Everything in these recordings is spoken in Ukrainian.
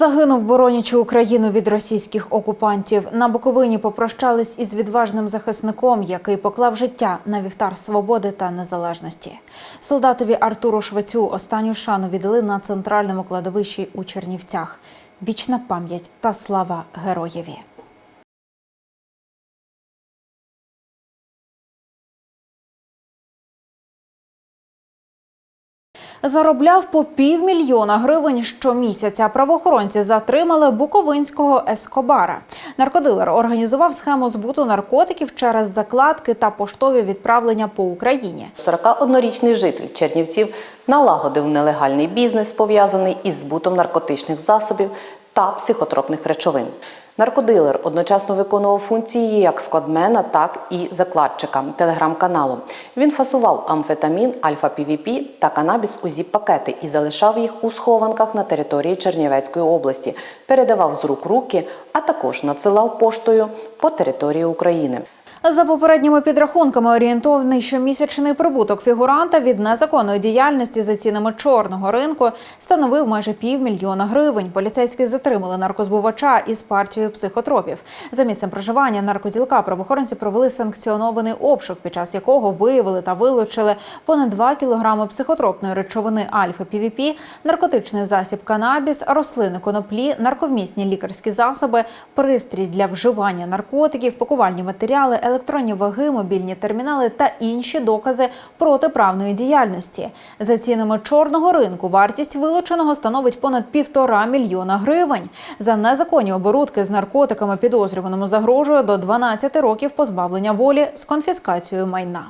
Загинув боронячи Україну від російських окупантів. На Буковині попрощались із відважним захисником, який поклав життя на вівтар свободи та незалежності. Солдатові Артуру Швецю останню шану віддали на центральному кладовищі у Чернівцях. Вічна пам'ять та слава героєві. Заробляв по півмільйона гривень щомісяця. Правоохоронці затримали буковинського ескобара. Наркодилер організував схему збуту наркотиків через закладки та поштові відправлення по Україні. 41-річний житель Чернівців налагодив нелегальний бізнес, пов'язаний із збутом наркотичних засобів та психотропних речовин. Наркодилер одночасно виконував функції як складмена, так і закладчика телеграм-каналу. Він фасував амфетамін, альфа-півіпі та канабіс у зіп-пакети і залишав їх у схованках на території Чернівецької області, передавав з рук руки, а також надсилав поштою по території України. За попередніми підрахунками, орієнтовний щомісячний прибуток фігуранта від незаконної діяльності за цінами чорного ринку становив майже півмільйона гривень. Поліцейські затримали наркозбувача із партією психотропів. За місцем проживання наркоділка правоохоронці провели санкціонований обшук, під час якого виявили та вилучили понад 2 кілограми психотропної речовини альфа-півіпі, наркотичний засіб канабіс, рослини коноплі, нарковмісні лікарські засоби, пристрій для вживання наркотиків, пакувальні матеріали, електронні ваги, мобільні термінали та інші докази протиправної діяльності. За цінами чорного ринку вартість вилученого становить понад півтора мільйона гривень. За незаконні оборудки з наркотиками підозрюваному загрожує до 12 років позбавлення волі з конфіскацією майна.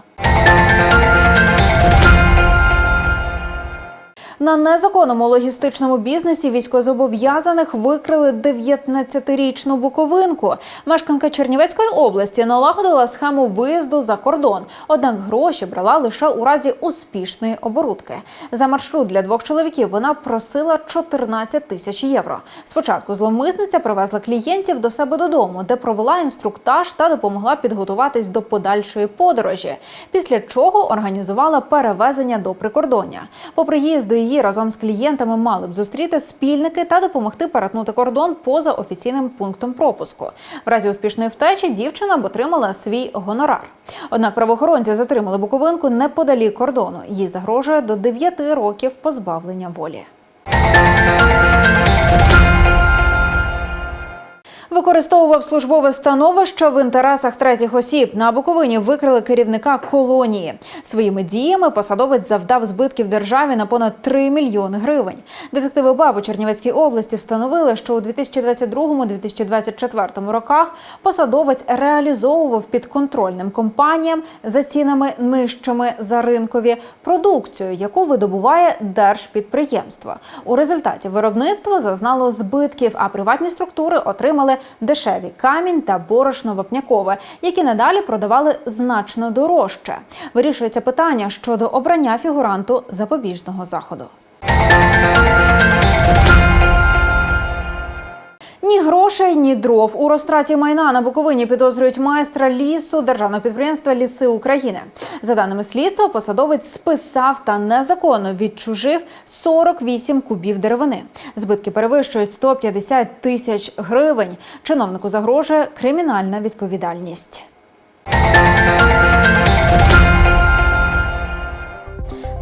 На незаконному логістичному бізнесі військовозобов'язаних викрили 19-річну буковинку. Мешканка Чернівецької області налагодила схему виїзду за кордон. Однак гроші брала лише у разі успішної оборудки. За маршрут для двох чоловіків вона просила 14 тисяч євро. Спочатку зловмисниця привезла клієнтів до себе додому, де провела інструктаж та допомогла підготуватись до подальшої подорожі. Після чого організувала перевезення до прикордоння. По приїзду її разом з клієнтами мали б зустріти спільники та допомогти перетнути кордон поза офіційним пунктом пропуску. В разі успішної втечі дівчина б отримала свій гонорар. Однак правоохоронці затримали буковинку неподалік кордону. Їй загрожує до 9 років позбавлення волі. Використовував службове становище в інтересах третіх осіб. На Буковині викрили керівника колонії. Своїми діями посадовець завдав збитків державі на понад 3 мільйони гривень. Детективи БАБ у Чернівецькій області встановили, що у 2022-2024 роках посадовець реалізовував підконтрольним компаніям за цінами нижчими за ринкові продукцію, яку видобуває держпідприємство. У результаті виробництво зазнало збитків, а приватні структури отримали дешеві камінь та борошно вапнякове, які надалі продавали значно дорожче. Вирішується питання щодо обрання фігуранту запобіжного заходу. Ні грошей, ні дров у розтраті майна на Буковині підозрюють майстра лісу державного підприємства Ліси України. За даними слідства, посадовець списав та незаконно відчужив 48 кубів деревини. Збитки перевищують 150 тисяч гривень. Чиновнику загрожує кримінальна відповідальність.